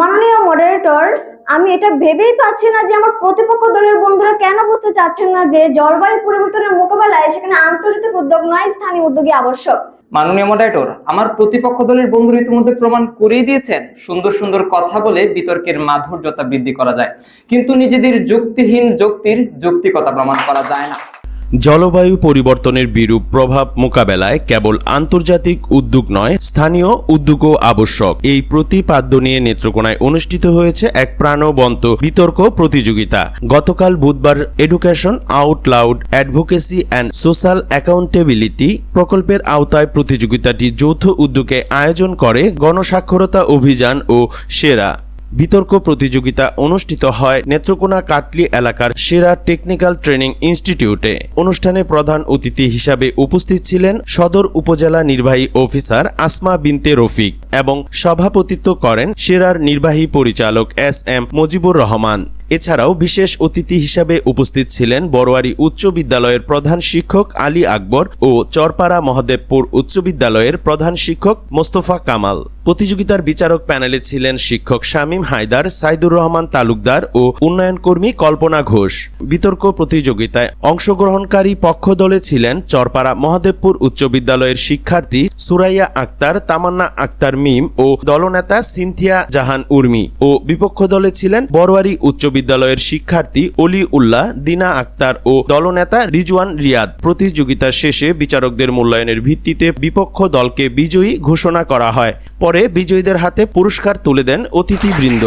মাননীয় মডারেটর আমি এটা ভেবেই পাচ্ছি না যে আমার প্রতিপক্ষ দলের বন্ধুরা কেন বুঝতে চাচ্ছেন না যে জলবায়ু পরিবর্তনের মোকাবেলায় সেখানে আন্তর্জাতিক উদ্যোগ নয়, স্থানীয় উদ্যোগই আবশ্যক। মাননীয় মডারেটর আমার প্রতিপক্ষ দলের বন্ধুরা ইতিমধ্যে প্রমাণ করেই দিয়েছেন, সুন্দর সুন্দর কথা বলে বিতর্কের মাধুর্যতা বৃদ্ধি করা যায়। কিন্তু নিজেদের যুক্তিহীন যুক্তির যৌক্তিকতা প্রমাণ করা যায় না। জলবায়ু পরিবর্তনের বিরূপ প্রভাব মোকাবেলায় কেবল আন্তর্জাতিক উদ্যোগ নয়, স্থানীয় উদ্যোগও আবশ্যক। এই প্রতিপাদ্য নিয়ে নেত্রকোনায় অনুষ্ঠিত হয়েছে এক প্রাণবন্ত বিতর্ক প্রতিযোগিতা। গতকাল বুধবার education out loud advocacy and social accountability প্রকল্পের আওতায় প্রতিযোগিতাটি যৌথ উদ্যোগে আয়োজন করে গণস্বাক্ষরতা অভিযান ও সেরা। বিতর্ক প্রতিযোগিতা অনুষ্ঠিত হয় নেত্রকোনা কাটলি এলাকার সেরা টেকনিক্যাল ট্রেনিং ইনস্টিটিউটে। অনুষ্ঠানে প্রধান অতিথি হিসাবে উপস্থিত ছিলেন সদর উপজেলা নির্বাহী অফিসার আসমা বিনতে রফিক এবং সভাপতিত্ব করেন সেরার নির্বাহী পরিচালক এস এম মুজিবুর রহমান। এছাড়াও বিশেষ অতিথি হিসাবে উপস্থিত ছিলেন বড়োয়ারি উচ্চ বিদ্যালয়ের প্রধান শিক্ষক আলী আকবর ও চরপাড়া মহাদেবপুর উচ্চ বিদ্যালয়ের প্রধান শিক্ষক মোস্তফা কামাল। প্রতিযোগিতার বিচারক প্যানেলে ছিলেন শিক্ষক শামীম হায়দার, সাইদুর রহমান তালুকদার ও উন্নয়ন কর্মী কল্পনা ঘোষ। বিতর্ক প্রতিযোগিতায় অংশগ্রহণকারী পক্ষ দলে ছিলেন চরপাড়া মহাদেবপুর উচ্চ বিদ্যালয়ের শিক্ষার্থী সুরাইয়া আক্তার, তামান্না আক্তার মিম ও দলনেতা সিনথিয়া জাহান উর্মি ও বিপক্ষ দলে ছিলেন বড়োয়ারি উচ্চ বিদ্যালয়ের শিক্ষার্থী অলি উল্লাহ, দিনা আক্তার ও দলনেতা রিজওয়ান রিয়াদ। প্রতিযোগিতা শেষে বিচারকদের মূল্যায়নের ভিত্তিতে বিপক্ষ দলকে বিজয়ী ঘোষণা করা হয়। পরে বিজয়ীদের হাতে পুরস্কার তুলে দেন অতিথিবৃন্দ।